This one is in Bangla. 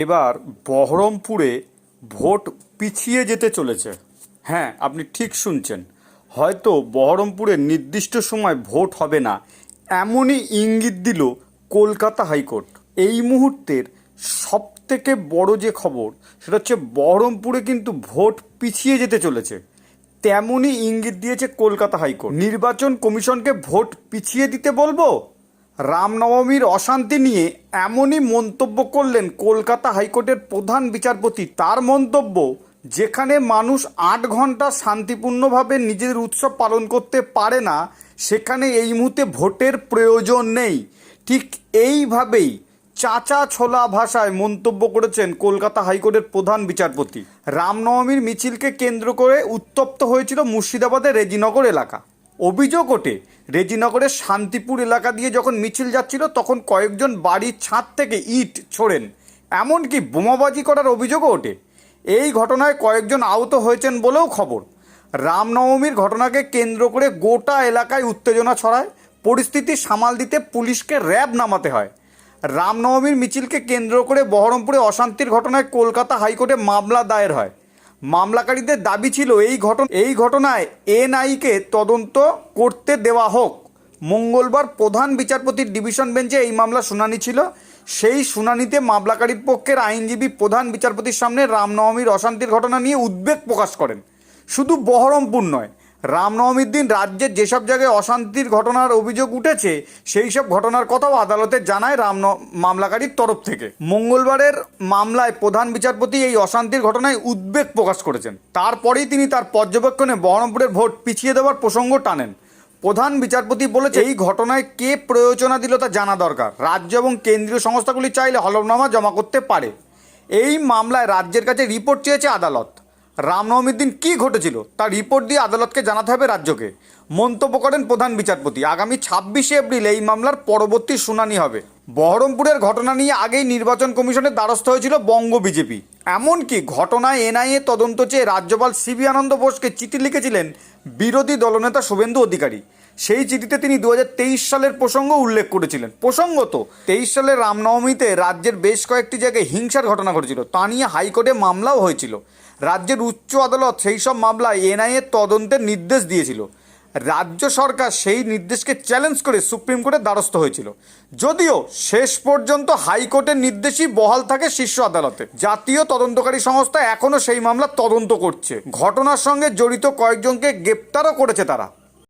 এবার বহরমপুরে ভোট পিছিয়ে যেতে চলেছে। হ্যাঁ আপনি ঠিক শুনছেন। হয়তো বহরমপুরে নির্দিষ্ট সময় ভোট হবে না, এমনই ইঙ্গিত দিল কলকাতা হাইকোর্ট। এই মুহূর্তের সব থেকে বড় যে খবর, সেটা হচ্ছে বহরমপুরে কিন্তু ভোট পিছিয়ে যেতে চলেছে। তেমনই ইঙ্গিত দিয়েছে কলকাতা হাইকোর্ট। নির্বাচন কমিশনকে ভোট পিছিয়ে দিতে বলব? রামনবমীর অশান্তি নিয়ে এমনই মন্তব্য করলেন কলকাতা হাইকোর্টের প্রধান বিচারপতি। তার মন্তব্য, যেখানে মানুষ আট ঘণ্টা শান্তিপূর্ণভাবে নিজেদের উৎসব পালন করতে পারে না, সেখানে এই মুহূর্তে ভোটের প্রয়োজন নেই। ঠিক এইভাবেই চাচা ছোলা ভাষায় মন্তব্য করেছেন কলকাতা হাইকোর্টের প্রধান বিচারপতি। রামনবমীর মিছিলকে কেন্দ্র করে উত্তপ্ত হয়েছিল মুর্শিদাবাদের রেজিনগর এলাকা। অভিযোগ ওঠে, রেজিনগরের শান্তিপুর এলাকা দিয়ে যখন মিছিল যাচ্ছিল তখন কয়েকজন বাড়ির ছাদ থেকে ইট ছোড়েন। এমনকি বোমাবাজি করার অভিযোগও ওঠে। এই ঘটনায় কয়েকজন আহত হয়েছেন বলেও খবর। রামনবমীর ঘটনাকে কেন্দ্র করে গোটা এলাকায় উত্তেজনা ছড়ায়। পরিস্থিতি সামাল দিতে পুলিশকে র্যাব নামাতে হয়। রামনবমীর মিছিলকে কেন্দ্র করে বহরমপুরে অশান্তির ঘটনায় কলকাতা হাইকোর্টে মামলা দায়ের হয়। মামলাকারীদের দাবি ছিল এই ঘটনা এই ঘটনায় এনআইকে তদন্ত করতে দেওয়া হোক। মঙ্গলবার প্রধান বিচারপতির ডিভিশন বেঞ্চে এই মামলা শুনানি ছিল। সেই শুনানিতে মামলাকারীর পক্ষের আইনজীবী প্রধান বিচারপতির সামনে রামনবমীর অশান্তির ঘটনা নিয়ে উদ্বেগ প্রকাশ করেন। শুধু বহরমপুর নয় রামনবমীর দিন রাজ্যের যেসব জায়গায় অশান্তির ঘটনার অভিযোগ উঠেছে, সেই সব ঘটনার কথাও আদালতে জানায় রাম মামলাকারীর তরফ থেকে। মঙ্গলবারের মামলায় প্রধান বিচারপতি এই অশান্তির ঘটনায় উদ্বেগ প্রকাশ করেছেন। তারপরেই তিনি তার পর্যবেক্ষণে বহরমপুরের ভোট পিছিয়ে দেওয়ার প্রসঙ্গ টানেন। প্রধান বিচারপতি বলেছে এই ঘটনায় কে প্রয়োজনা দিল তা জানা দরকার? রাজ্য এবং কেন্দ্রীয় সংস্থাগুলি চাইলে হলফনামা জমা করতে পারে। এই মামলায় রাজ্যের কাছে রিপোর্ট চেয়েছে আদালত। রামনবমীর দিন কী ঘটেছিল তার রিপোর্ট দিয়ে আদালতকে জানাতে হবে রাজ্যকে। মন্তব্য করেন প্রধান বিচারপতি। আগামী ছাব্বিশে এপ্রিল এই মামলার পরবর্তী শুনানি হবে। বহরমপুরের ঘটনা নিয়ে আগেই নির্বাচন কমিশনের দ্বারস্থ হয়েছিল বঙ্গ বিজেপি। এমনকি ঘটনায় এনআইএ তদন্ত চেয়ে রাজ্যপাল সিবি আনন্দ বোসকে চিঠি লিখেছিলেন বিরোধী দলনেতা শুভেন্দু অধিকারী। সেই চিঠিতে তিনি দু হাজার তেইশ সালের প্রসঙ্গ উল্লেখ করেছিলেন। প্রসঙ্গত, তেইশ সালের রামনবমীতে রাজ্যের বেশ কয়েকটি জায়গায় হিংসার ঘটনা ঘটেছিল। তা নিয়ে হাইকোর্টে মামলাও হয়েছিল। রাজ্যের উচ্চ আদালত সেই সব মামলায় এনআইএ তদন্তের নির্দেশ দিয়েছিল। রাজ্য সরকার সেই নির্দেশকে চ্যালেঞ্জ করে সুপ্রিম কোর্টের দ্বারস্থ হয়েছিল। যদিও শেষ পর্যন্ত হাইকোর্টের নির্দেশই বহাল থাকে শীর্ষ আদালতে। জাতীয় তদন্তকারী সংস্থা এখনও সেই মামলা তদন্ত করছে। ঘটনার সঙ্গে জড়িত কয়েকজনকে গ্রেপ্তারও করেছে তারা।